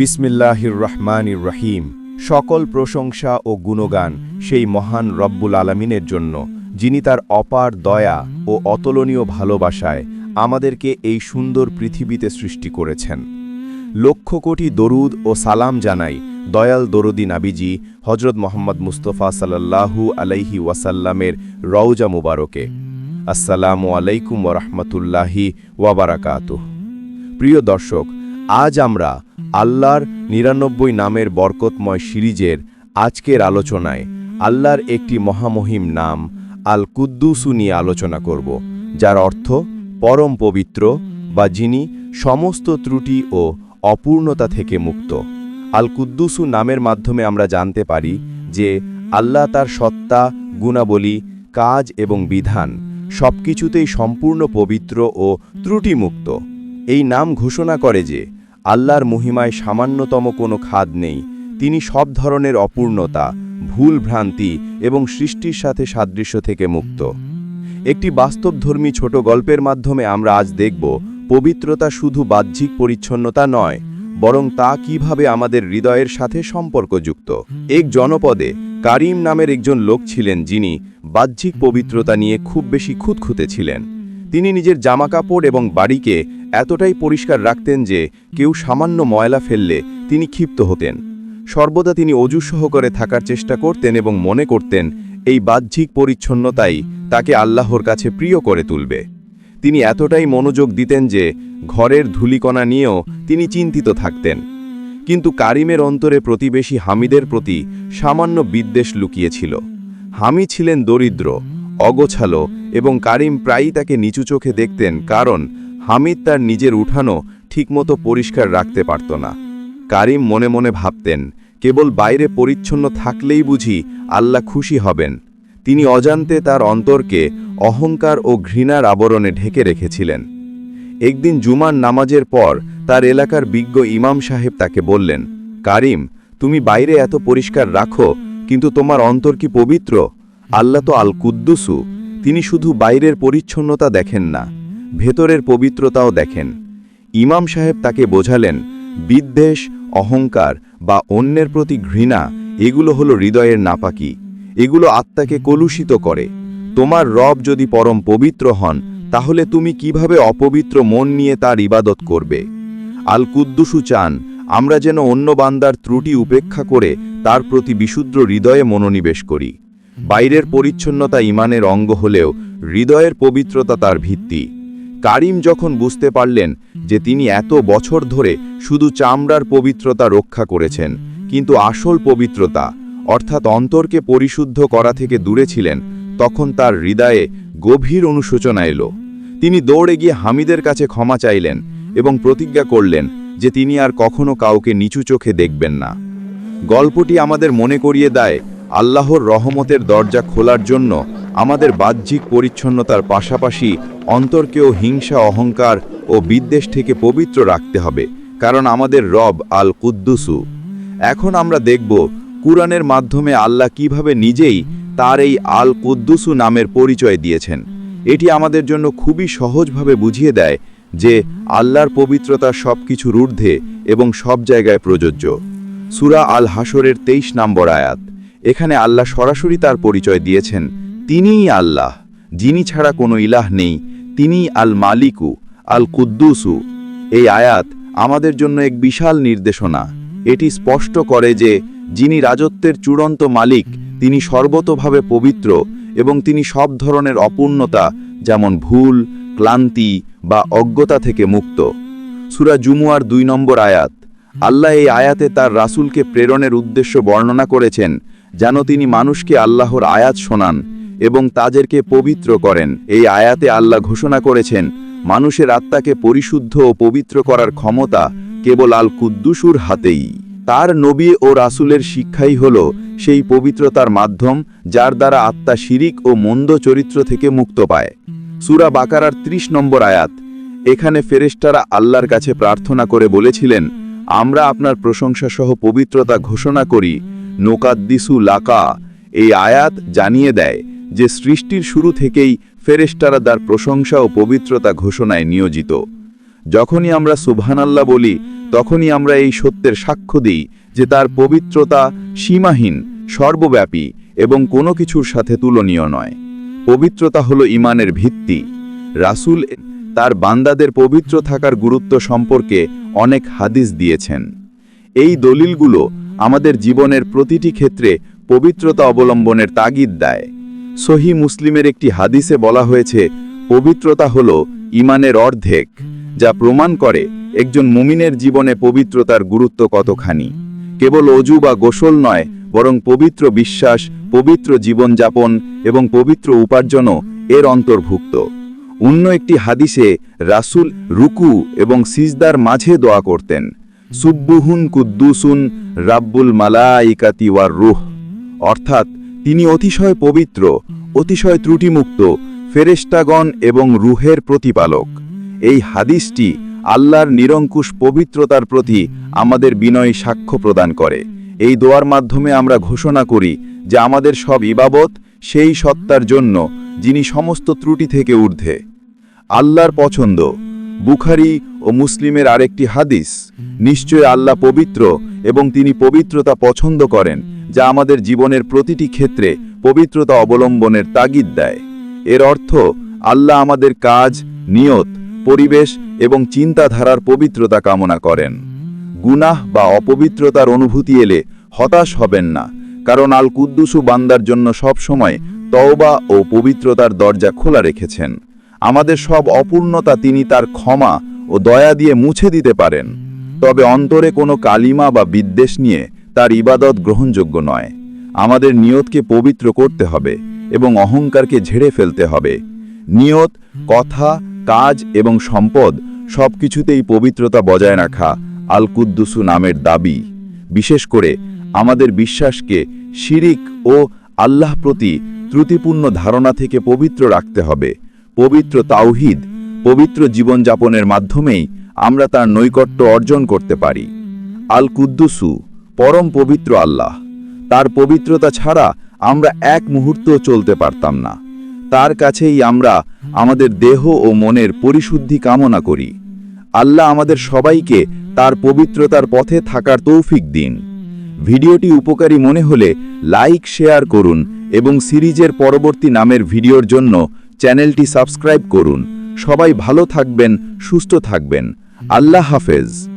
বিসমিল্লাহির রহমানির রহিম। সকল প্রশংসা ও গুণগান সেই মহান রব্বুল আলমিনের জন্য, যিনি তার অপার দয়া ও অতুলনীয় ভালোবাসায় আমাদেরকে এই সুন্দর পৃথিবীতে সৃষ্টি করেছেন। লক্ষ কোটি দরুদ ও সালাম জানাই দয়াল দরুদি নাবিজি হজরত মোহাম্মদ মুস্তফা সাল্লাল্লাহু আলাইহি ওয়াসাল্লামের রওজা মুবারকে। আসসালামু আলাইকুম ওরহমতুল্লাহি ওয়াবারাকাতুহ প্রিয় দর্শক, আজ আমরা আল্লাহর নিরানব্বই নামের বরকতময় সিরিজের আজকের আলোচনায় আল্লাহর একটি মহামহিম নাম আল কুদ্দুসু নিয়ে আলোচনা করব, যার অর্থ পরম পবিত্র বা যিনি সমস্ত ত্রুটি ও অপূর্ণতা থেকে মুক্ত। আল কুদ্দুসু নামের মাধ্যমে আমরা জানতে পারি যে আল্লাহ তার সত্তা, গুণাবলী, কাজ এবং বিধান সবকিছুতেই সম্পূর্ণ পবিত্র ও ত্রুটিমুক্ত। এই নাম ঘোষণা করে যে আল্লাহর মহিমায় সামান্যতম কোনো খাদ নেই। তিনি সব ধরনের অপূর্ণতা, ভুল ভ্রান্তি এবং সৃষ্টির সাথে সাদৃশ্য থেকে মুক্ত। একটি বাস্তবধর্মী ছোট গল্পের মাধ্যমে আমরা আজ দেখব, পবিত্রতা শুধু বাহ্যিক পরিচ্ছন্নতা নয়, বরং তা কীভাবে আমাদের হৃদয়ের সাথে সম্পর্কযুক্ত। এক জনপদে কারিম নামের একজন লোক ছিলেন যিনি বাহ্যিক পবিত্রতা নিয়ে খুব বেশি খুঁতখুঁতে ছিলেন। তিনি নিজের জামাকাপড় এবং বাড়িকে এতটাই পরিষ্কার রাখতেন যে কেউ সামান্য ময়লা ফেললে তিনি ক্ষিপ্ত হতেন। সর্বদা তিনি অজু সহকারে থাকার চেষ্টা করতেন এবং মনে করতেন, এই বাহ্যিক পরিচ্ছন্নতাই তাকে আল্লাহর কাছে প্রিয় করে তুলবে। তিনি এতটাই মনোযোগ দিতেন যে ঘরের ধূলিকণা নিয়েও তিনি চিন্তিত থাকতেন। কিন্তু কারিমের অন্তরে প্রতিবেশী হামিদের প্রতি সামান্য বিদ্বেষ লুকিয়েছিল। হামি ছিলেন দরিদ্র, অগোছালো এবং কারিম প্রায়ই তাকে নিচু চোখে দেখতেন, কারণ হামিদ তার নিজের উঠানো ঠিকমতো পরিষ্কার রাখতে পারত না। কারিম মনে মনে ভাবতেন, কেবল বাইরে পরিচ্ছন্ন থাকলেই বুঝি আল্লাহ খুশি হবেন। তিনি অজান্তে তার অন্তরকে অহংকার ও ঘৃণার আবরণে ঢেকে রেখেছিলেন। একদিন জুমার নামাজের পর তার এলাকার বিজ্ঞ ইমাম সাহেব তাকে বললেন, কারিম, তুমি বাইরে এত পরিষ্কার রাখো, কিন্তু তোমার অন্তর কি পবিত্র? আল্লাহ তো আল কুদ্দুসু তিনি শুধু বাইরের পরিচ্ছন্নতা দেখেন না, ভেতরের পবিত্রতাও দেখেন। ইমাম সাহেব তাকে বোঝালেন, বিদ্বেষ, অহংকার বা অন্যের প্রতি ঘৃণা, এগুলো হলো হৃদয়ের নাপাকি। এগুলো আত্মাকে কলুষিত করে। তোমার রব যদি পরম পবিত্র হন, তাহলে তুমি কীভাবে অপবিত্র মন নিয়ে তার ইবাদত করবে? আল কুদ্দুসু চান, আমরা যেন অন্য বান্দার ত্রুটি উপেক্ষা করে তার প্রতি বিশুদ্ধ হৃদয়ে মনোনিবেশ করি। বাইরের পরিচ্ছন্নতা ইমানের অঙ্গ হলেও হৃদয়ের পবিত্রতা তার ভিত্তি। কারিম যখন বুঝতে পারলেন যে তিনি এত বছর ধরে শুধু চামড়ার পবিত্রতা রক্ষা করেছেন, কিন্তু আসল পবিত্রতা, অর্থাৎ অন্তরকে পরিশুদ্ধ করা থেকে দূরে ছিলেন, তখন তার হৃদয়ে গভীর অনুশোচনা এলো। তিনি দৌড়ে গিয়ে হামিদের কাছে ক্ষমা চাইলেন এবং প্রতিজ্ঞা করলেন যে তিনি আর কখনো কাউকে নিচু চোখে দেখবেন না। গল্পটি আমাদের মনে করিয়ে দেয় আল্লাহর রহমতের দরজা খোলার জন্য আমাদের বাহ্যিক পরিচ্ছন্নতার পাশাপাশি অন্তরকেও হিংসা, অহংকার ও বিদ্বেষ থেকে পবিত্র রাখতে হবে, কারণ আমাদের রব আল কুদ্দুসু এখন আমরা দেখব কুরআনের মাধ্যমে আল্লাহ কীভাবে নিজেই তার এই আল কুদ্দুসু নামের পরিচয় দিয়েছেন। এটি আমাদের জন্য খুবই সহজভাবে বুঝিয়ে দেয় যে আল্লাহর পবিত্রতা সব কিছুর ঊর্ধ্বে এবং সব জায়গায় প্রযোজ্য। সুরা আল হাসরের তেইশ নম্বর আয়াত। এখানে আল্লাহ সরাসরি তার পরিচয় দিয়েছেন। তিনিই আল্লাহ, যিনি ছাড়া কোনো ইলাহ নেই। তিনিই আল মালিকু আল কুদ্দুসু এই আয়াত আমাদের জন্য এক বিশাল নির্দেশনা। এটি স্পষ্ট করে যে যিনি রাজত্বের চূড়ান্ত মালিক, তিনি সর্বতভাবে পবিত্র এবং তিনি সব ধরনের অপূর্ণতা, যেমন ভুল, ক্লান্তি বা অজ্ঞতা থেকে মুক্ত। সুরা জুমুয়ার দুই নম্বর আয়াত। আল্লাহ এই আয়াতে তার রাসূলকে প্রেরণের উদ্দেশ্য বর্ণনা করেছেন যেন তিনি মানুষকে আল্লাহর আয়াত শোনান এবং তাদেরকে পবিত্র করেন। এই আয়াতে আল্লাহ ঘোষণা করেছেন, মানুষের আত্মাকে পরিশুদ্ধ ও পবিত্র করার ক্ষমতা কেবল আল কুদ্দুসুর হাতেই। তার নবী ও রাসুলের শিক্ষাই হল সেই পবিত্রতার মাধ্যম যার দ্বারা আত্মা শিরিক ও মন্দ চরিত্র থেকে মুক্ত পায়। সুরা বাকারার ৩০ নম্বর আয়াত, এখানে ফেরেশতারা আল্লাহর কাছে প্রার্থনা করে বলেছিলেন, আমরা আপনার প্রশংসা সহ পবিত্রতা ঘোষণা করি নোকাদ্দিসু লাকা এই আয়াত জানিয়ে দেয় যে সৃষ্টির শুরু থেকেই ফেরেশতারা তার প্রশংসা ও পবিত্রতা ঘোষণায় নিয়োজিত। যখনই আমরা সুবহানাল্লাহ বলি, তখনই আমরা এই সত্যের সাক্ষ্য দিই যে তার পবিত্রতা সীমাহীন, সর্বব্যাপী এবং কোনো কিছুর সাথে তুলনীয় নয়। পবিত্রতা হলো ইমানের ভিত্তি। রাসূল তার বান্দাদের পবিত্র থাকার গুরুত্ব সম্পর্কে অনেক হাদিস দিয়েছেন। এই দলিলগুলো আমাদের জীবনের প্রতিটি ক্ষেত্রে পবিত্রতা অবলম্বনের তাগিদ দেয়। সহি মুসলিমের একটি হাদিসে বলা হয়েছে, পবিত্রতা হল ইমানের অর্ধেক, যা প্রমাণ করে একজন মুমিনের জীবনে পবিত্রতার গুরুত্ব কতখানি। কেবল অজু বা গোসল নয়, বরং পবিত্র বিশ্বাস, পবিত্র জীবনযাপন এবং পবিত্র উপার্জনও এর অন্তর্ভুক্ত। অন্য একটি হাদিসে রাসুল রুকু এবং সিজদার মাঝে দোয়া করতেন। সুব্বুহুন কুদ্দুসুন রাব্বুল মালাইকাতি ওয়ার রুহ। অর্থাৎ তিনি অতিশয় পবিত্র, অতিশয় ত্রুটিমুক্ত, ফেরেশতাগণ এবং রুহের প্রতিপালক। এই হাদিসটি আল্লাহর নিরঙ্কুশ পবিত্রতার প্রতি আমাদের বিনয় সাক্ষ্য প্রদান করে। এই দোয়ার মাধ্যমে আমরা ঘোষণা করি যে আমাদের সব ইবাবত সেই সত্তার জন্য যিনি সমস্ত ত্রুটি থেকে ঊর্ধ্বে। আল্লাহর পছন্দ বুখারি ও মুসলিমের আরেকটি হাদিস, নিশ্চয় আল্লাহ পবিত্র এবং তিনি পবিত্রতা পছন্দ করেন, যা আমাদের জীবনের প্রতিটি ক্ষেত্রে পবিত্রতা অবলম্বনের তাগিদ দেয়। এর অর্থ, আল্লাহ আমাদের কাজ, নিয়ত, পরিবেশ এবং চিন্তাধারার পবিত্রতা কামনা করেন। গুনাহ বা অপবিত্রতার অনুভূতি এলে হতাশ হবেন না, কারণ আল কুদ্দুসু বান্দার জন্য সবসময় তওবা ও পবিত্রতার দরজা খোলা রেখেছেন। আমাদের সব অপূর্ণতা তিনি তার ক্ষমা ও দয়া দিয়ে মুছে দিতে পারেন। তবে অন্তরে কোনো কালিমা বা বিদ্বেষ নিয়ে তার ইবাদত গ্রহণযোগ্য নয়। আমাদের নিয়তকে পবিত্র করতে হবে এবং অহংকারকে ঝেড়ে ফেলতে হবে। নিয়ত, কথা, কাজ এবং সম্পদ সবকিছুতেই পবিত্রতা বজায় রাখা আল কুদ্দুসু নামের দাবি। বিশেষ করে আমাদের বিশ্বাসকে শিরিক ও আল্লাহ প্রতি ত্রুটিপূর্ণ ধারণা থেকে পবিত্র রাখতে হবে। পবিত্র তাওহিদ, পবিত্র জীবনযাপনের মাধ্যমেই আমরা তার নৈকট্য অর্জন করতে পারি। আল কুদ্দুসু পরম পবিত্র আল্লাহ, তার পবিত্রতা ছাড়া আমরা এক মুহূর্ত চলতে পারতাম না। তার কাছেই আমরা আমাদের দেহ ও মনের পরিশুদ্ধি কামনা করি। আল্লাহ আমাদের সবাইকে তার পবিত্রতার পথে থাকার তৌফিক দিন। ভিডিওটি উপকারী মনে হলে লাইক, শেয়ার করুন এবং সিরিজের পরবর্তী নামের ভিডিওর জন্য চ্যানেলটি সাবস্ক্রাইব করুন। সবাই ভালো থাকবেন সুস্থ থাকবেন। আল্লাহ হাফেজ।